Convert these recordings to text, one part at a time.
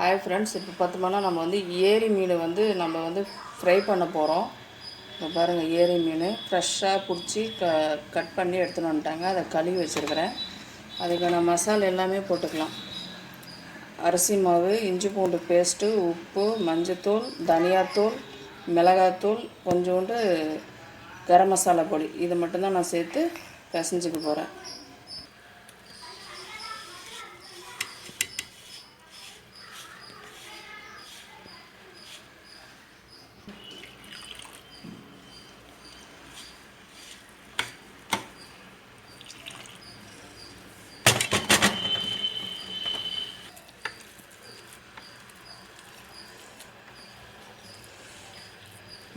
Hi friends இப்போ பார்த்தோம்னா நம்ம வந்து ஏரி மீன் வந்து நம்ம வந்து ஃப்ரை பண்ண போகிறோம் இப்போ பாருங்கள் ஏரி மீன். ஃப்ரெஷ்ஷாக பிடிச்சி க கட் பண்ணி எடுத்துன்னு வந்துட்டாங்க. அதை கழுவி வச்சுருக்கிறேன். அதுக்கான மசாலா எல்லாமே போட்டுக்கலாம். அரிசி மாவு இஞ்சி பூண்டு பேஸ்ட்டு உப்பு மஞ்சத்தூள் தனியாத்தூள் மிளகாத்தூள் கொஞ்சோண்டு கரம் மசாலா பொடி. இது மட்டும்தான் நான் சேர்த்து பிசைஞ்சிக்க போகிறேன்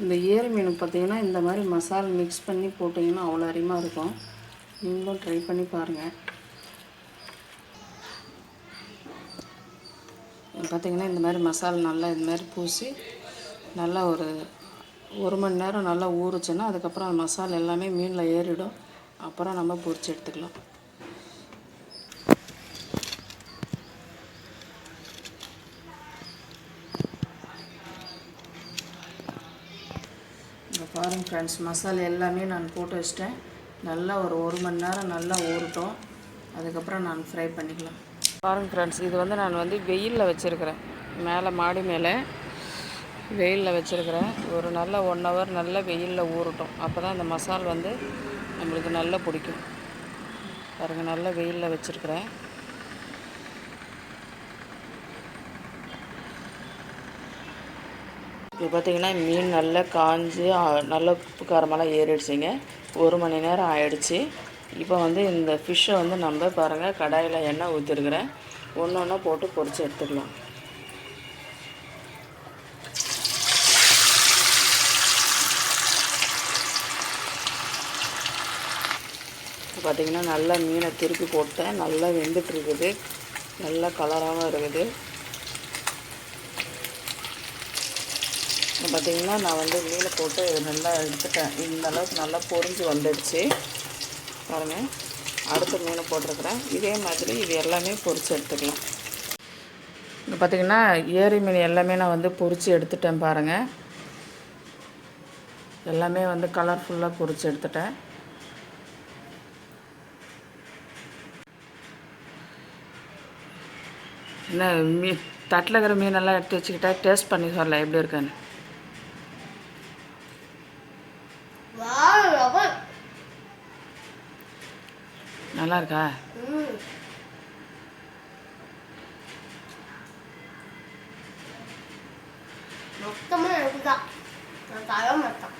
இந்த ஏரி மீன் பார்த்தீங்கன்னா இந்த மாதிரி மசாலா மிக்ஸ் பண்ணி போட்டிங்கன்னா அவ்வளோ அருமையாக இருக்கும். நீங்களும் ட்ரை பண்ணி பாருங்கள் பார்த்தீங்கன்னா இந்த மாதிரி மசாலா நல்லா இந்த மாதிரி பூசி நல்லா ஒரு ஒரு மணி நேரம் நல்லா ஊறுச்சுன்னா அதுக்கப்புறம் அந்த மசாலா எல்லாமே மீனில் ஏறிடும். அப்புறம் நம்ம பொரிச்சு எடுத்துக்கலாம். இங்கே பாருங்க ஃப்ரெண்ட்ஸ் மசாலா எல்லாமே நான் போட்டு வச்சிட்டேன். நல்லா ஒரு ஒரு மணி நேரம் நல்லா ஊறட்டும். அதுக்கப்புறம் நான் ஃப்ரை பண்ணிக்கலாம். பாருங்க ஃப்ரெண்ட்ஸ் இது வந்து நான் வந்து வெயிலில் வச்சுருக்கிறேன். மேலே மாடி மேலே வெயிலில் வச்சுருக்கிறேன். ஒரு நல்ல ஒன் ஹவர் நல்லா வெயிலில் ஊறட்டும். அப்போ தான் அந்த மசால் வந்து நம்மளுக்கு நல்லா பிடிக்கும். பாருங்கள் நல்லா வெயிலில் வச்சுருக்கிறேன். இப்போ பார்த்தீங்கன்னா மீன் நல்லா காஞ்சி நல்ல நல்லா உப்பு காரமெல்லாம் ஏறிடுச்சிங்க. ஒரு மணி நேரம் ஆயிடுச்சு. இப்போ வந்து இந்த ஃபிஷ்ஷை வந்து நம்ம பாருங்கள் கடாயில் எண்ணெய் ஊற்றிருக்கிறேன் ஒன்று ஒன்றா போட்டு பொறிச்சு எடுத்துக்கலாம். இப்போ நல்லா மீனை திருப்பி போட்டேன். நல்லா வெந்துட்டு இருக்குது நல்லா கலராகவும் இருக்குது. பார்த்தீங்கன்னா நான் வந்து மீனை போட்டு நல்லா எடுத்துட்டேன். இந்த அளவுக்கு நல்லா பொரிஞ்சு வந்துடுச்சு. பாருங்கள் அடுத்த மீன் போட்டிருக்கிறேன். இதே மாதிரி இது எல்லாமே பொறிச்சு எடுத்துக்கலாம். இப்போ பார்த்தீங்கன்னா ஏரி மீன் எல்லாமே நான் வந்து பொறிச்சு எடுத்துட்டேன் பாருங்கள் எல்லாமே வந்து கலர்ஃபுல்லாக பொறிச்சு எடுத்துட்டேன். என்ன மீ தட்டில் இருக்கிற மீனெல்லாம் எடுத்து வச்சுக்கிட்டா டேஸ்ட் பண்ணி சொல்லலாம். எப்படி இருக்குன்னு. நல்லா இருக்கா மொத்தமாக எனக்கு தான் நான் தர மாட்டேன்